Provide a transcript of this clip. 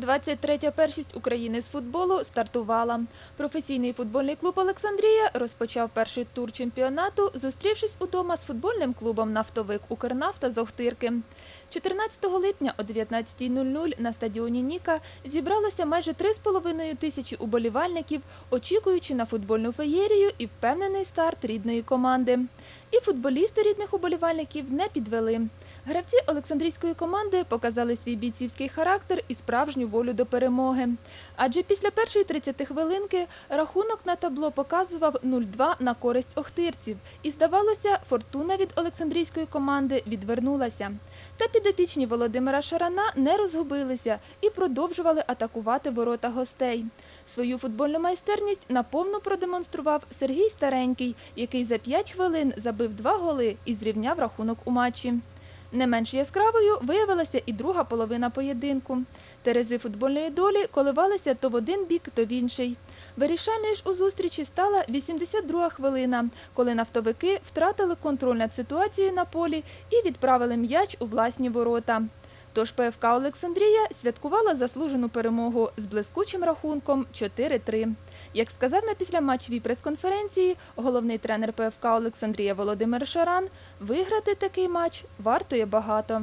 23-я першість України з футболу стартувала. Професійний футбольний клуб Олександрія розпочав перший тур чемпіонату, зустрівшись удома з футбольним клубом Нафтовик Укрнафта з Охтирки. 14 липня о 19.00 на стадіоні Ніка зібралося майже 3,5 тисячі уболівальників, очікуючи на футбольну феєрію і впевнений старт рідної команди. І футболісти рідних уболівальників не підвели. Гравці Олександрійської команди показали свій бійцівський характер і справжню волю до перемоги. Адже після першої 30 хвилинки рахунок на табло показував 0-2 на користь охтирців. І здавалося, фортуна від Олександрійської команди відвернулася. Та підопічні Володимира Шарана не розгубилися і продовжували атакувати ворота гостей. Свою футбольну майстерність наповну продемонстрував Сергій Старенький, який за 5 хвилин забив два голи і зрівняв рахунок у матчі. Не менш яскравою виявилася і друга половина поєдинку. Терези футбольної долі коливалися то в один бік, то в інший. Вирішальною ж у зустрічі стала 82-га хвилина, коли нафтовики втратили контроль над ситуацією на полі і відправили м'яч у власні ворота. Тож ПФК Олександрія святкувала заслужену перемогу з блискучим рахунком 4-3. Як сказав на післяматчевій прес-конференції головний тренер ПФК Олександрія Володимир Шаран, виграти такий матч вартує багато.